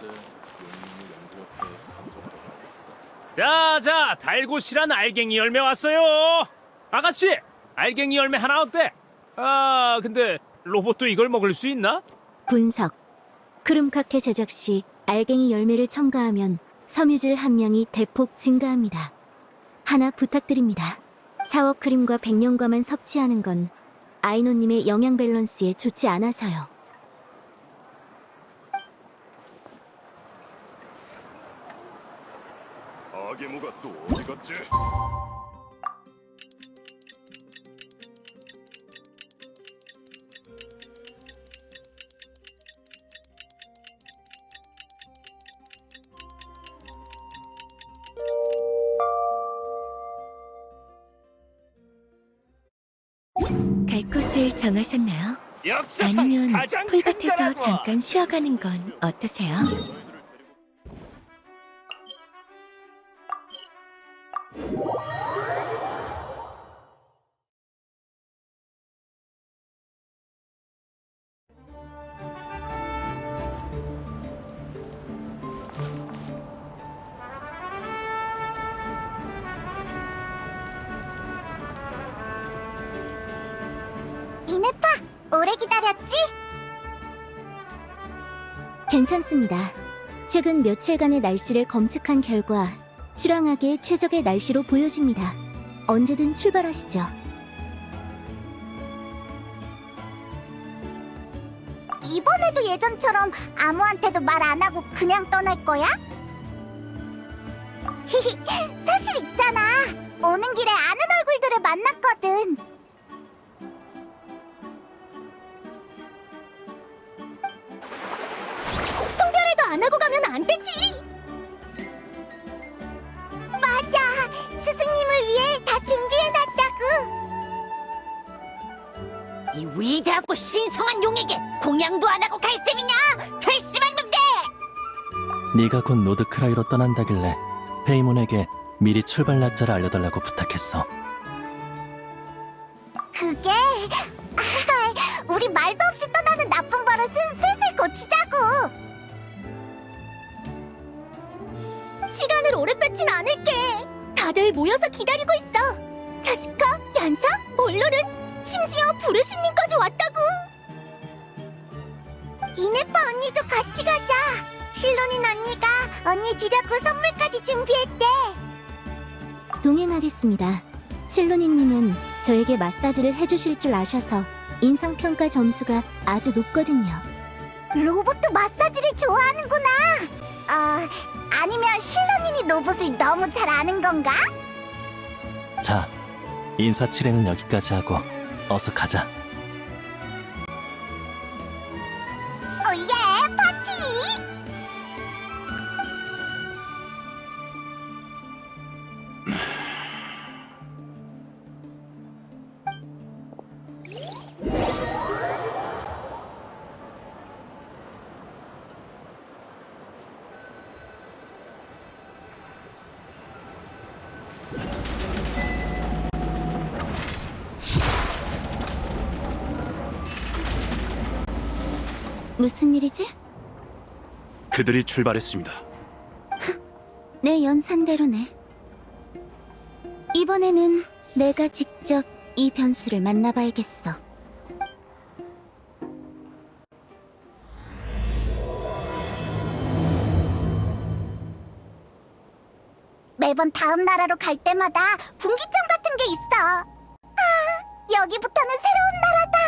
현재 용민이 연구협회 감정으로 가고 있어. 자자 달고시란 알갱이 열매 왔어요 아가씨 알갱이 열매 하나 어때? 아 근데 로봇도 이걸 먹을 수 있나? 분석. 크룸카케 제작 시 알갱이 열매를 첨가하면 섬유질 함량이 대폭 증가합니다. 하나 부탁드립니다. 사워 크림과 백년과만 섭취하는 건 아이노님의 영양 밸런스에 좋지 않아서요. 아게모가 또 어디 갔지? 갈 곳을 정하셨나요? 역사상 아니면 가장 큰 풀밭에서. 잠깐 쉬어가는 건 어떠세요? 괜찮습니다. 최근 며칠간의 날씨를 검측한 결과 출항하기에 최적의 날씨로 보여집니다. 언제든 출발하시죠. 이번에도 예전처럼 아무한테도 말 안 하고 그냥 떠날 거야? 히히, 사실 있잖아. 오는 길에 아는 얼굴들을 만났거든. 하고 가면 안 되지. 맞아. 스승님을 위해 다 준비해놨다고. 이 위대하고 신성한 용에게 공양도 안 하고 갈 셈이냐? 괘씸한 놈들! 네가 곧 노드크라이로 떠난다길래 페이몬에게 미리 출발 날짜를 알려달라고 부탁했어. 그게 아, 우리 말도 없이 떠나는 시간을 오래 뺏진 않을게. 다들 모여서 기다리고 있어. 자스카, 얀사, 몰로른, 심지어 부르신님까지 왔다고. 이네파 언니도 같이 가자. 실론인 언니가 언니 주려고 선물까지 준비했대. 동행하겠습니다. 실로니님은 저에게 마사지를 해주실 줄 아셔서 인상평가 점수가 아주 높거든요. 로봇도 마사지를 좋아하는구나. 아, 아니면 실론인이 로봇을 너무 잘 아는 건가? 자, 인사치레는 여기까지 하고 어서 가자. 무슨 일이지? 그들이 출발했습니다. 내 연산대로네. 이번에는 내가 직접 이 변수를 만나봐야겠어. 매번 다음 나라로 갈 때마다 분기점 같은 게 있어. 아, 여기부터는 새로운 나라다.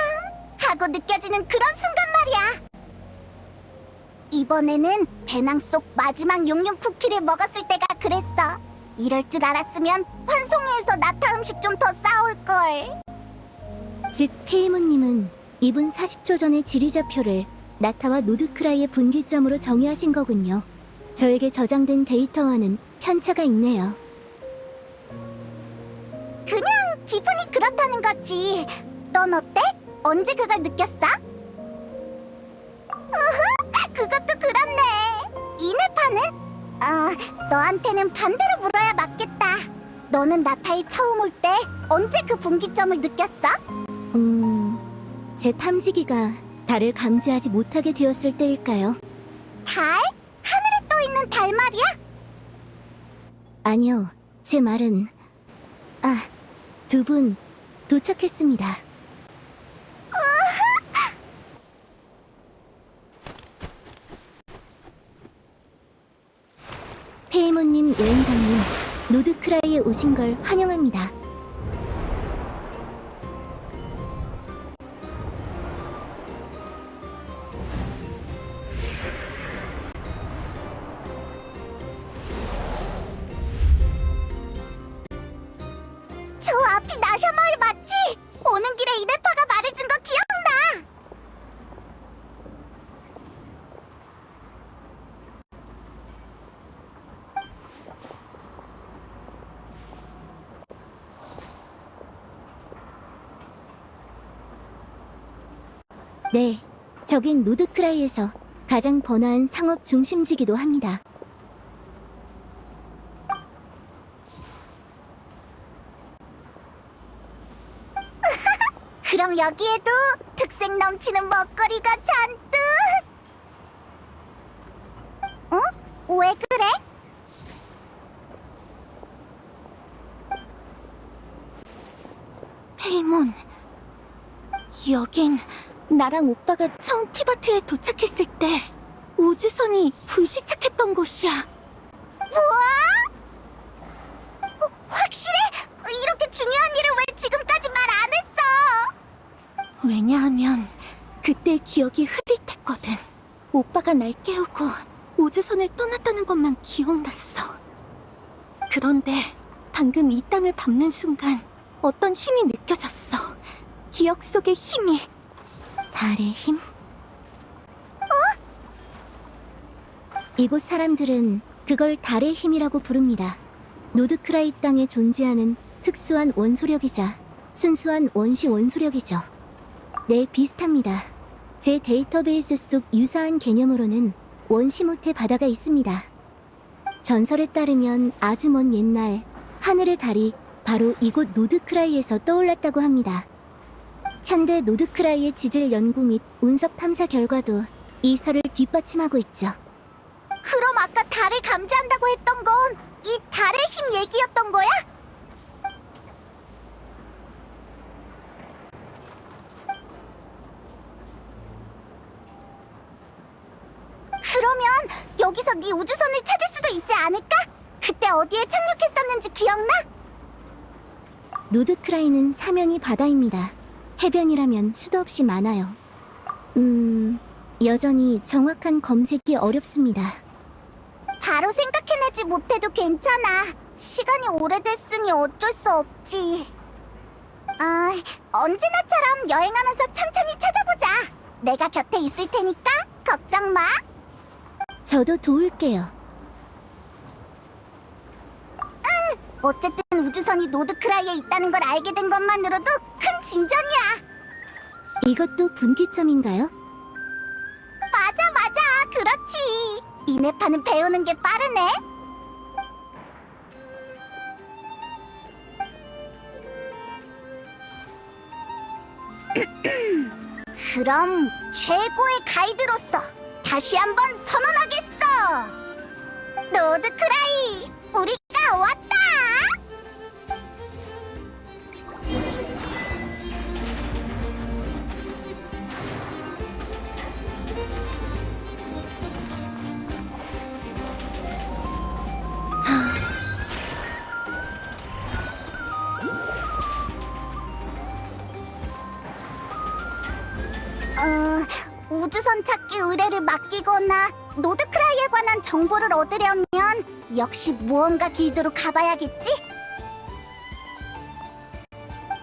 하고 느껴지는 그런 순간 말이야. 이번에는 배낭 속 마지막 용용 쿠키를 먹었을 때가 그랬어. 이럴 줄 알았으면 환송회에서 나타 음식 좀 더 싸올 걸. 즉 페이모님은 이분 40초 전의 지리좌표를 나타와 노드크라이의 분기점으로 정의하신 거군요. 저에게 저장된 데이터와는 편차가 있네요. 그냥 기분이 그렇다는 거지. 넌 어때? 언제 그걸 느꼈어? 그것도 그렇네. 이네파는? 아, 너한테는 반대로 물어야 맞겠다. 너는 나타에 처음 올 때 언제 그 분기점을 느꼈어? 음, 제 탐지기가 달을 감지하지 못하게 되었을 때일까요? 달? 말하는 달 말이야? 아니요, 제 말은 아, 두 분 도착했습니다. 페이모님 여행자님, 노드크라이에 오신 걸 환영합니다. 저 앞이 나샤 마을 맞지? 오는 길에 이네파가 말해준 거 기억나. 네, 저긴 노드크라이에서 가장 번화한 상업 중심지기도 합니다. 그럼 여기에도 특색 넘치는 먹거리가 잔뜩. 어? 왜 그래? 페이몬, 여긴 나랑 오빠가 처음 티바트에 도착했을 때 우주선이 불시착했던 곳이야. 뭐? 어, 확실해? 이렇게 중요한 일을 왜 지금까지 말 안 했어? 왜냐하면 그때 기억이 흐릿했거든. 오빠가 날 깨우고 우주선을 떠났다는 것만 기억났어. 그런데 방금 이 땅을 밟는 순간 어떤 힘이 느껴졌어. 기억 속의 힘이. 달의 힘? 어? 이곳 사람들은 그걸 달의 힘이라고 부릅니다. 노드크라이 땅에 존재하는 특수한 원소력이자 순수한 원시 원소력이죠. 네, 비슷합니다. 제 데이터베이스 속 유사한 개념으로는 원시 모태 바다가 있습니다. 전설에 따르면 아주 먼 옛날 하늘의 달이 바로 이곳 노드크라이에서 떠올랐다고 합니다. 현대 노드크라이의 지질 연구 및 운석 탐사 결과도 이 설을 뒷받침하고 있죠. 그럼 아까 달을 감지한다고 했던 건 이 달의 힘 얘기였던 거야? 그러면 여기서 네 우주선을 찾을 수도 있지 않을까? 그때 어디에 착륙했었는지 기억나? 노드크라이는 사면이 바다입니다. 해변이라면 수도 없이 많아요. 음, 여전히 정확한 검색이 어렵습니다. 바로 생각해내지 못해도 괜찮아. 시간이 오래됐으니 어쩔 수 없지. 아, 언제나처럼 여행하면서 천천히 찾아보자. 내가 곁에 있을 테니까 걱정 마. 저도 도울게요. 어쨌든 우주선이 노드크라이에 있다는 걸 알게 된 것만으로도 큰 진전이야. 이것도 분기점인가요? 맞아, 맞아. 그렇지. 이네파는 배우는 게 빠르네. 그럼 최고의 가이드로서 다시 한번 선언하겠어. 노드크라이, 우리가 왔다. 우주선 찾기 의뢰를 맡기거나 노드크라이에 관한 정보를 얻으려면 역시 모험가 길드로 가봐야겠지?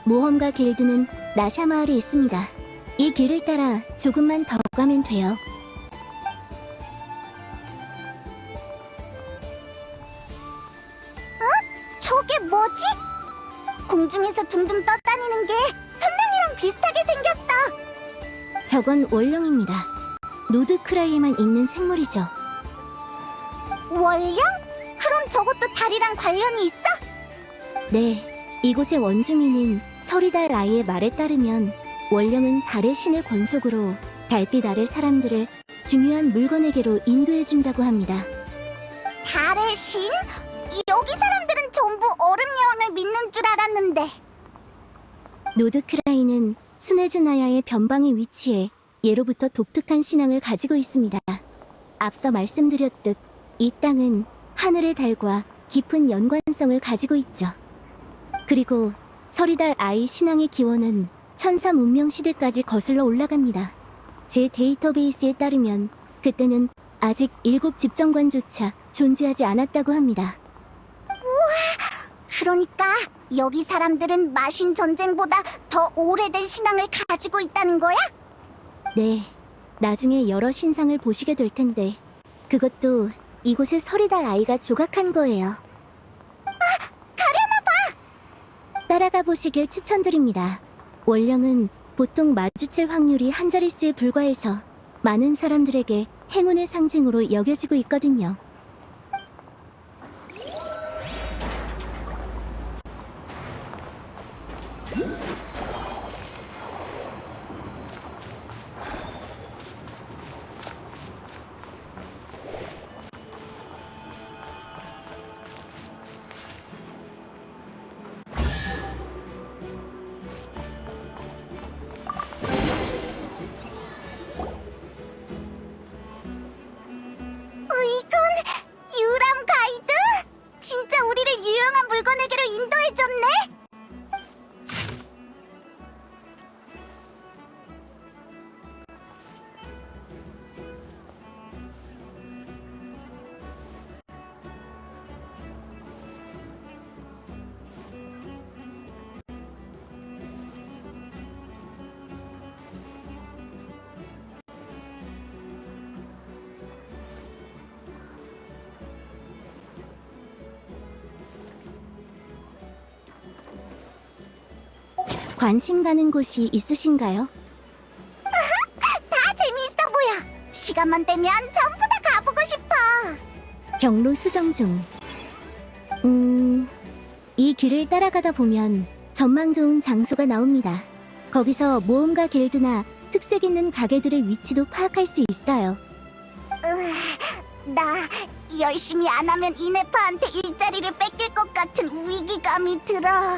모험가 길드는 나샤 마을에 있습니다. 이 길을 따라 조금만 더 가면 돼요. 저건 원령입니다. 노드크라이에만 있는 생물이죠. 월령? 그럼 저것도 달이랑 관련이 있어? 네, 이곳의 원주민인 서리달 아이의 말에 따르면 원령은 달의 신의 권속으로 달빛 아래 사람들을 중요한 물건에게로 인도해준다고 합니다. 달의 신? 여기 사람들은 전부 얼음 여왕을 믿는 줄 알았는데 노드크라이는 스네즈나야의 변방에 위치해 예로부터 독특한 신앙을 가지고 있습니다. 앞서 말씀드렸듯 이 땅은 하늘의 달과 깊은 연관성을 가지고 있죠. 그리고 서리달 아이 신앙의 기원은 천사 문명 시대까지 거슬러 올라갑니다. 제 데이터베이스에 따르면 그때는 아직 일곱 집정관조차 존재하지 않았다고 합니다. 그러니까 여기 사람들은 마신 전쟁보다 더 오래된 신앙을 가지고 있다는 거야? 네, 나중에 여러 신상을 보시게 될 텐데 그것도 이곳의 서리달 아이가 조각한 거예요. 아, 가려나 봐. 따라가 보시길 추천드립니다. 원령은 보통 마주칠 확률이 한 자릿수에 불과해서 많은 사람들에게 행운의 상징으로 여겨지고 있거든요. 관심 가는 곳이 있으신가요? 다 재미있어 보여. 시간만 되면 전부 다 가보고 싶어. 경로 수정 중. 음, 이 길을 따라가다 보면 전망 좋은 장소가 나옵니다. 거기서 모험가 길드나 특색 있는 가게들의 위치도 파악할 수 있어요. 으, 나 열심히 안 하면 이네파한테 일자리를 뺏길 것 같은 위기감이 들어.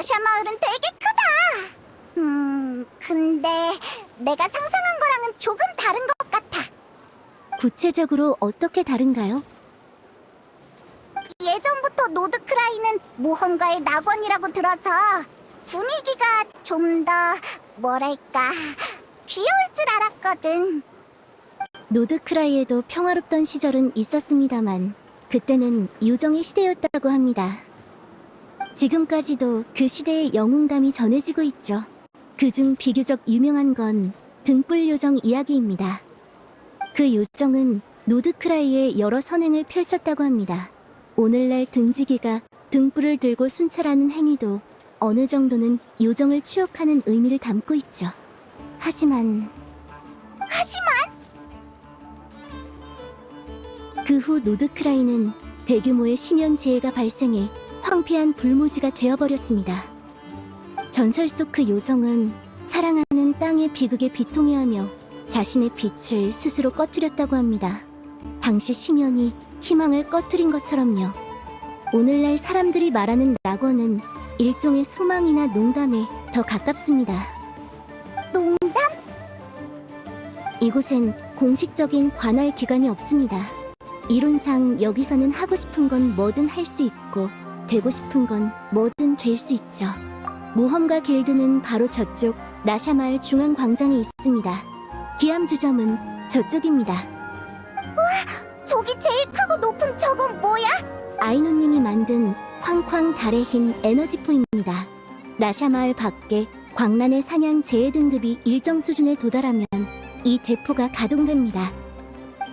나샤 마을은 되게 크다. 음, 근데 내가 상상한 거랑은 조금 다른 것 같아. 구체적으로 어떻게 다른가요? 예전부터 노드크라이는 모험가의 낙원이라고 들어서 분위기가 좀 더 뭐랄까 귀여울 줄 알았거든. 노드크라이에도 평화롭던 시절은 있었습니다만 그때는 요정의 시대였다고 합니다. 지금까지도 그 시대의 영웅담이 전해지고 있죠. 그중 비교적 유명한 건 등불 요정 이야기입니다. 그 요정은 노드크라이에 여러 선행을 펼쳤다고 합니다. 오늘날 등지기가 등불을 들고 순찰하는 행위도 어느 정도는 요정을 추억하는 의미를 담고 있죠. 하지만 하지만 그 후 노드크라이는 대규모의 심연재해가 발생해 황폐한 불모지가 되어버렸습니다. 전설 속 그 요정은 사랑하는 땅의 비극에 비통해하며 자신의 빛을 스스로 꺼뜨렸다고 합니다. 당시 심연이 희망을 꺼뜨린 것처럼요. 오늘날 사람들이 말하는 낙원은 일종의 소망이나 농담에 더 가깝습니다. 농담? 이곳엔 공식적인 관할 기관이 없습니다. 이론상 여기서는 하고 싶은 건 뭐든 할 수 있고 되고 싶은 건 뭐든 될 수 있죠. 모험가 길드는 바로 저쪽 나샤마을 중앙 광장에 있습니다. 기암 주점은 저쪽입니다. 저기 제일 크고 높은 저건 뭐야? 아이노님이 만든 쾅쾅 달의 힘 에너지포입니다. 나샤마을 밖에 광란의 사냥 재해 등급이 일정 수준에 도달하면 이 대포가 가동됩니다.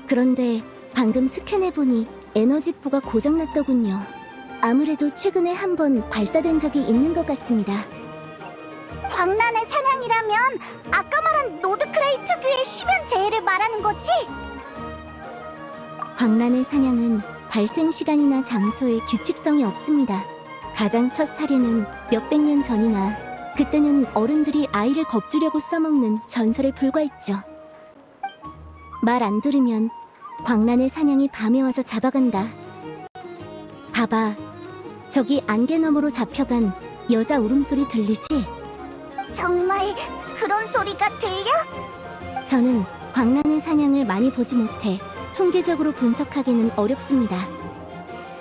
그런데 방금 스캔해보니 에너지포가 고장났더군요. 아무래도 최근에 한 번 발사된 적이 있는 것 같습니다. 광란의 사냥이라면 아까 말한 노드크라이 특유의 심연 재해를 말하는 거지? 광란의 사냥은 발생 시간이나 장소에 규칙성이 없습니다. 가장 첫 사례는 몇백 년 전이나 그때는 어른들이 아이를 겁주려고 써먹는 전설에 불과했죠. 말 안 들으면 광란의 사냥이 밤에 와서 잡아간다. 봐봐. 저기 안개 너머로 잡혀간 여자 울음소리 들리지? 정말 그런 소리가 들려? 저는 광란의 사냥을 많이 보지 못해 통계적으로 분석하기는 어렵습니다.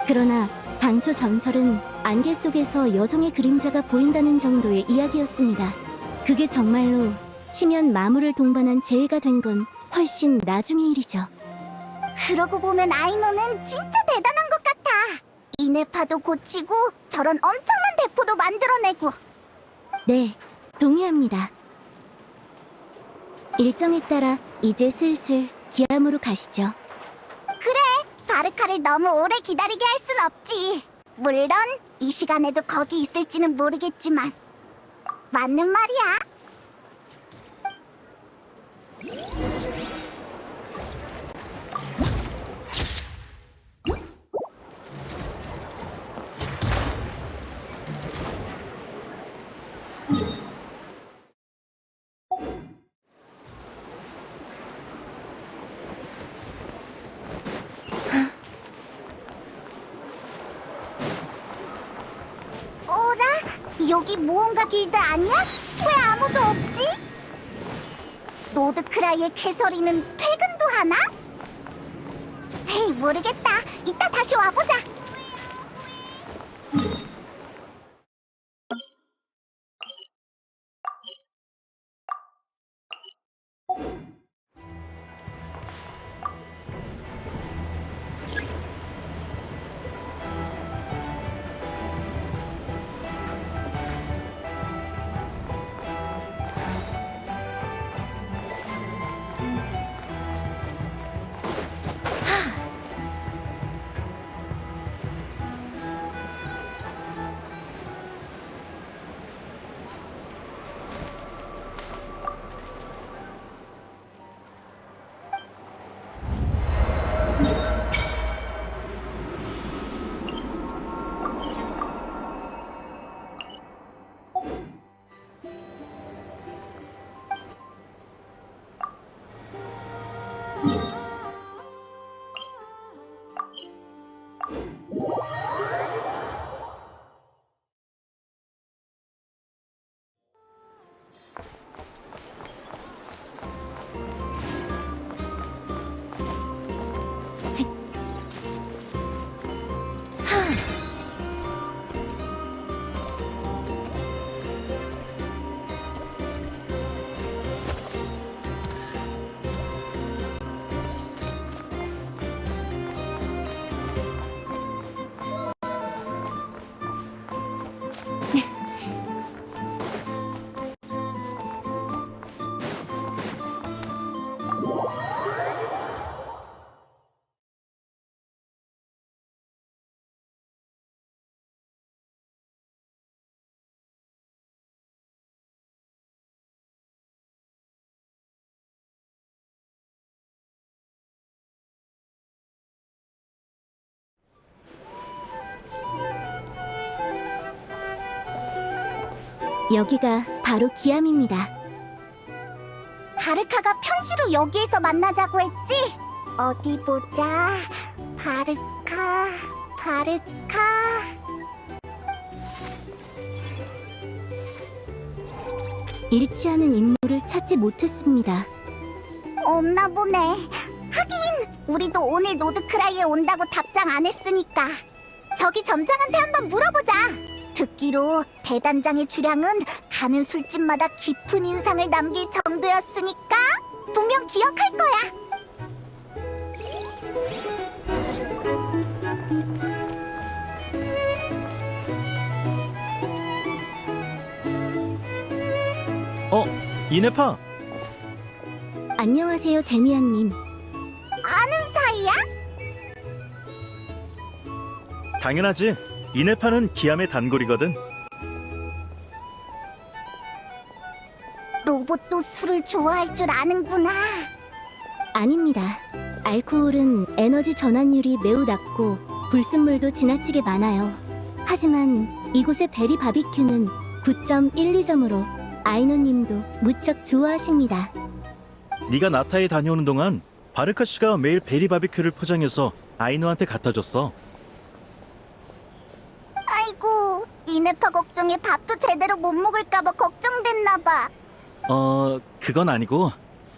그러나 당초 전설은 안개 속에서 여성의 그림자가 보인다는 정도의 이야기였습니다. 그게 정말로 심연 마물을 동반한 재해가 된 건 훨씬 나중의 일이죠. 그러고 보면 아이노는 진짜 대단한 것 같아. 이네파도 고치고 저런 엄청난 대포도 만들어내고 네, 동의합니다. 일정에 따라 이제 슬슬 기암으로 가시죠. 바르카를 너무 오래 기다리게 할 순 없지. 물론 이 시간에도 거기 있을지는 모르겠지만 맞는 말이야. 여기 모험가 길드 아니야? 왜 아무도 없지? 노드크라이의 캐서리는 퇴근도 하나? 에이 모르겠다. 이따 다시 와보자. 여기가 바로 기암입니다. 바르카가 편지로 여기에서 만나자고 했지? 어디 보자. 바르카, 바르카. 일치하는 인물을 찾지 못했습니다. 없나 보네. 하긴 우리도 오늘 노드크라이에 온다고 답장 안 했으니까. 저기 점장한테 한번 물어보자. 듣기로 대단장의 주량은 가는 술집마다 깊은 인상을 남길 정도였으니까 분명 기억할 거야. 어, 이네파. 안녕하세요, 데미안님. 아는 사이야? 당연하지. 이네파는 기암의 단골이거든. 로봇도 술을 좋아할 줄 아는구나. 아닙니다. 알코올은 에너지 전환율이 매우 낮고 불순물도 지나치게 많아요. 하지만 이곳의 베리 바비큐는 9.12점으로 아이노님도 무척 좋아하십니다. 네가 나타에 다녀오는 동안 바르카 씨가 매일 베리 바비큐를 포장해서 아이노한테 갖다 줬어. 이네파 걱정에 밥도 제대로 못 먹을까봐 걱정됐나 봐. 어, 그건 아니고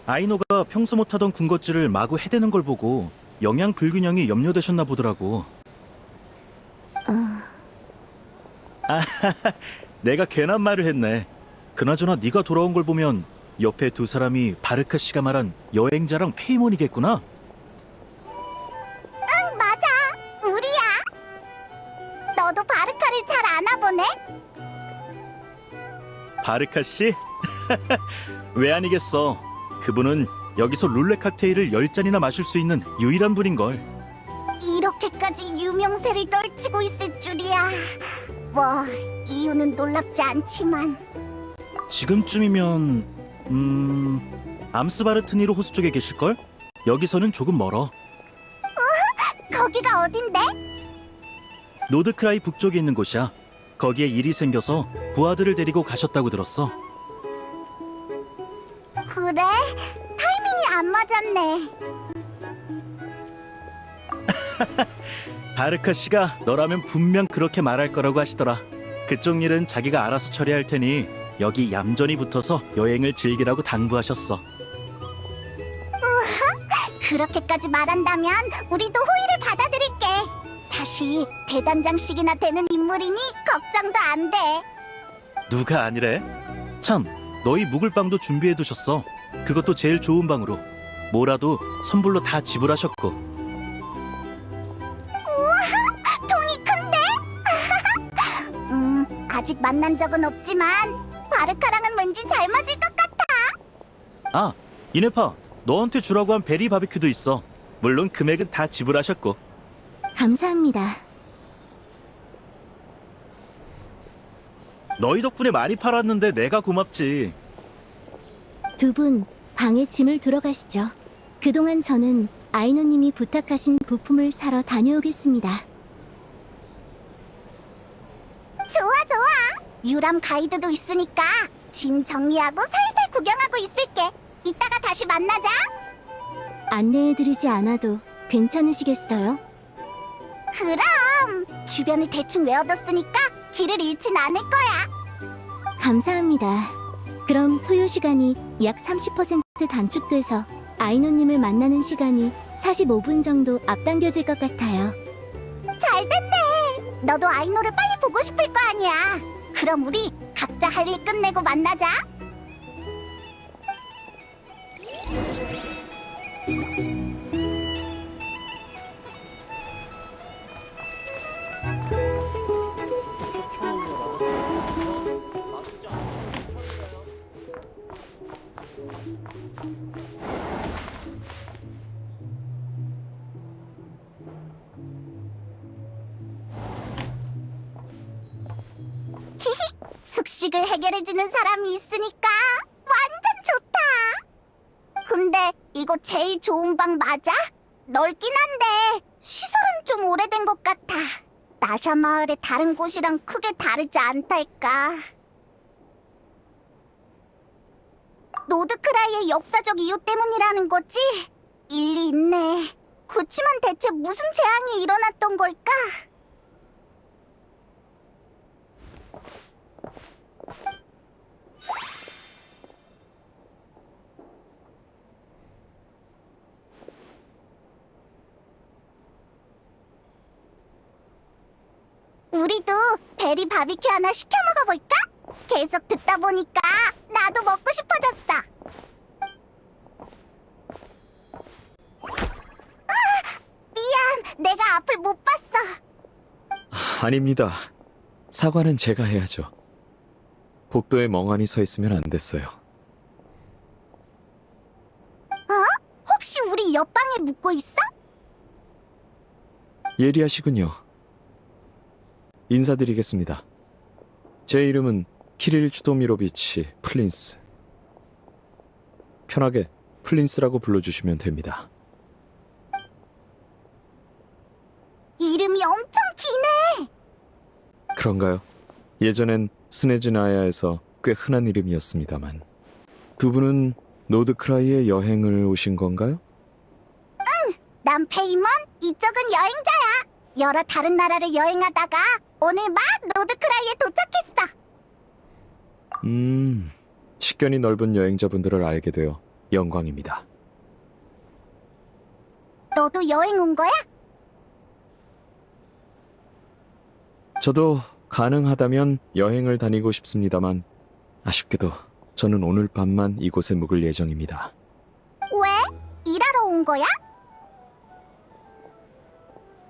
아이노가 평소 못하던 군것질을 마구 해대는 걸 보고 영양 불균형이 염려되셨나 보더라고. 아, 내가 괜한 말을 했네. 그나저나 네가 돌아온 걸 보면 옆에 두 사람이 바르카 씨가 말한 여행자랑 페이몬이겠구나. 바르카 씨? 왜 아니겠어. 그분은 여기서 룰렛 칵테일을 열잔이나 마실 수 있는 유일한 분인걸. 이렇게까지 유명세를 떨치고 있을 줄이야. 뭐, 이유는 놀랍지 않지만. 지금쯤이면 음... 암스바르트니로 호수 쪽에 계실걸? 여기서는 조금 멀어. 거기가 어딘데? 노드크라이 북쪽에 있는 곳이야. 거기에 일이 생겨서 부하들을 데리고 가셨다고 들었어. 그래? 타이밍이 안 맞았네. 바르카 씨가 너라면 분명 그렇게 말할 거라고 하시더라. 그쪽 일은 자기가 알아서 처리할 테니 여기 얌전히 붙어서 여행을 즐기라고 당부하셨어. 그렇게까지 말한다면 우리도 호의를 받아들일게. 사실 대단장씩이나 되는 인물이니 걱정도 안 돼. 누가 아니래? 참, 너희 묵을 방도 준비해 두셨어. 그것도 제일 좋은 방으로. 뭐라도 선불로 다 지불하셨고. 통이 큰데? 음, 아직 만난 적은 없지만 바르카랑은 왠지 잘 맞을 것 같아. 아, 이네파, 너한테 주라고 한 베리 바비큐도 있어. 물론 금액은 다 지불하셨고. 감사합니다. 너희 덕분에 많이 팔았는데 내가 고맙지. 두 분 방에 짐을 들어가시죠. 그동안 저는 아이노님이 부탁하신 부품을 사러 다녀오겠습니다. 좋아 좋아. 유람 가이드도 있으니까 짐 정리하고 살살 구경하고 있을게. 이따가 다시 만나자. 안내해드리지 않아도 괜찮으시겠어요? 그럼 주변을 대충 외워뒀으니까 길을 잃진 않을 거야. 감사합니다. 그럼 소요 시간이 약 30% 단축돼서 아이노님을 만나는 시간이 45분 정도 앞당겨질 것 같아요. 잘 됐네. 너도 아이노를 빨리 보고 싶을 거 아니야. 그럼 우리 각자 할 일 끝내고 만나자. 숙식을 해결해주는 사람이 있으니까 완전 좋다. 근데 이거 제일 좋은 방 맞아? 넓긴 한데 시설은 좀 오래된 것 같아. 나샤 마을의 다른 곳이랑 크게 다르지 않달까. 노드크라이의 역사적 이유 때문이라는 거지? 일리 있네. 그치만 대체 무슨 재앙이 일어났던 걸까? 베리 바비큐 하나 시켜 먹어볼까? 계속 듣다 보니까 나도 먹고 싶어졌어. 으아, 미안, 내가 앞을 못 봤어. 아닙니다. 사과는 제가 해야죠. 복도에 멍하니 서 있으면 안 됐어요. 혹시 우리 옆방에 묵고 있어? 예리하시군요. 인사드리겠습니다. 제 이름은 키릴 추도미로비치 플린스. 편하게 플린스라고 불러주시면 됩니다. 이름이 엄청 기네. 그런가요? 예전엔 스네즈나야에서 꽤 흔한 이름이었습니다만. 두 분은 노드크라이에 여행을 오신 건가요? 난 페이먼, 이쪽은 여행자야. 여러 다른 나라를 여행하다가 오늘 막 노드크라이에 도착했어. 음, 식견이 넓은 여행자분들을 알게 되어 영광입니다. 너도 여행 온 거야? 저도 가능하다면 여행을 다니고 싶습니다만 아쉽게도 저는 오늘 밤만 이곳에 묵을 예정입니다. 왜? 일하러 온 거야?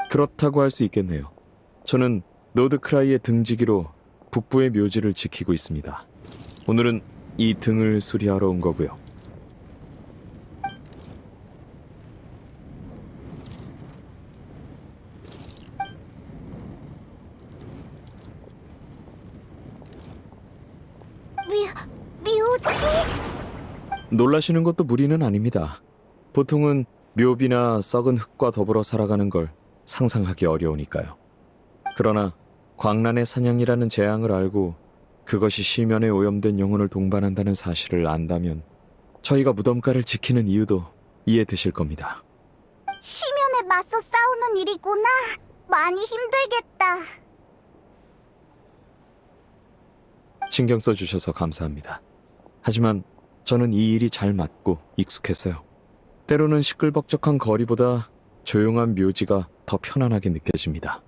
그렇다고 할 수 있겠네요. 저는 노드크라이의 등지기로 북부의 묘지를 지키고 있습니다. 오늘은 이 등을 수리하러 온 거고요. 놀라시는 것도 무리는 아닙니다. 보통은 묘비나 썩은 흙과 더불어 살아가는 걸 상상하기 어려우니까요. 그러나 광란의 사냥이라는 재앙을 알고 그것이 시면에 오염된 영혼을 동반한다는 사실을 안다면 저희가 무덤가를 지키는 이유도 이해되실 겁니다. 시면에 맞서 싸우는 일이구나. 많이 힘들겠다. 신경 써주셔서 감사합니다. 하지만 저는 이 일이 잘 맞고 익숙해서요. 때로는 시끌벅적한 거리보다 조용한 묘지가 더 편안하게 느껴집니다.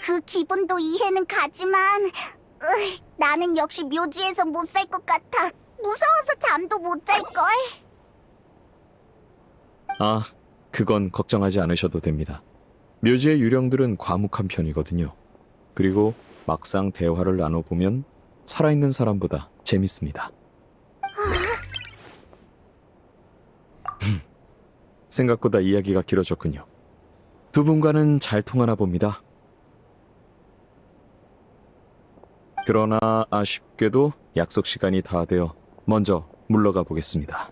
그 기분도 이해는 가지만 으이, 나는 역시 묘지에서 못 살 것 같아. 무서워서 잠도 못 잘 걸. 아, 그건 걱정하지 않으셔도 됩니다. 묘지의 유령들은 과묵한 편이거든요. 그리고 막상 대화를 나눠보면 살아있는 사람보다 재밌습니다. 음, 생각보다 이야기가 길어졌군요. 두 분과는 잘 통하나 봅니다. 그러나 아쉽게도 약속 시간이 다 되어 먼저 물러가 보겠습니다.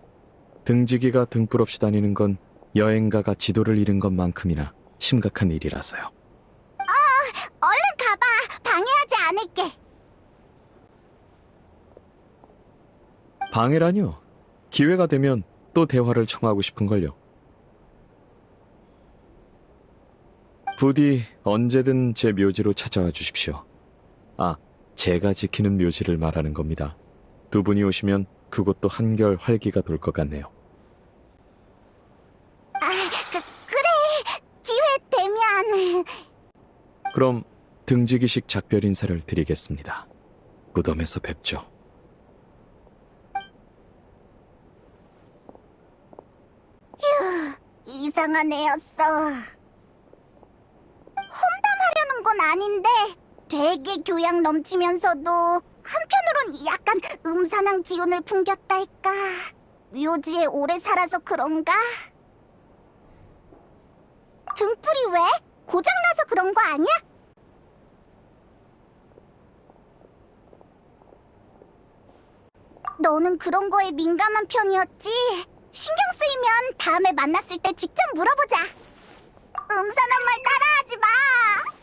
등지기가 등불 없이 다니는 건 여행가가 지도를 잃은 것만큼이나 심각한 일이라서요. 얼른 가봐. 방해하지 않을게. 방해라뇨. 기회가 되면 또 대화를 청하고 싶은걸요. 부디 언제든 제 묘지로 찾아와 주십시오. 아, 제가 지키는 묘지를 말하는 겁니다. 두 분이 오시면 그곳도 한결 활기가 돌 것 같네요. 아, 그, 그래. 기회 되면. 그럼 등지기식 작별 인사를 드리겠습니다. 무덤에서 뵙죠. 이상한 애였어. 험담하려는 건 아닌데 되게 교양 넘치면서도 한편으론 약간 음산한 기운을 풍겼달까. 묘지에 오래 살아서 그런가? 등불이 왜? 고장나서 그런 거 아니야? 너는 그런 거에 민감한 편이었지? 신경 쓰이면 다음에 만났을 때 직접 물어보자. 음산한 말 따라하지 마.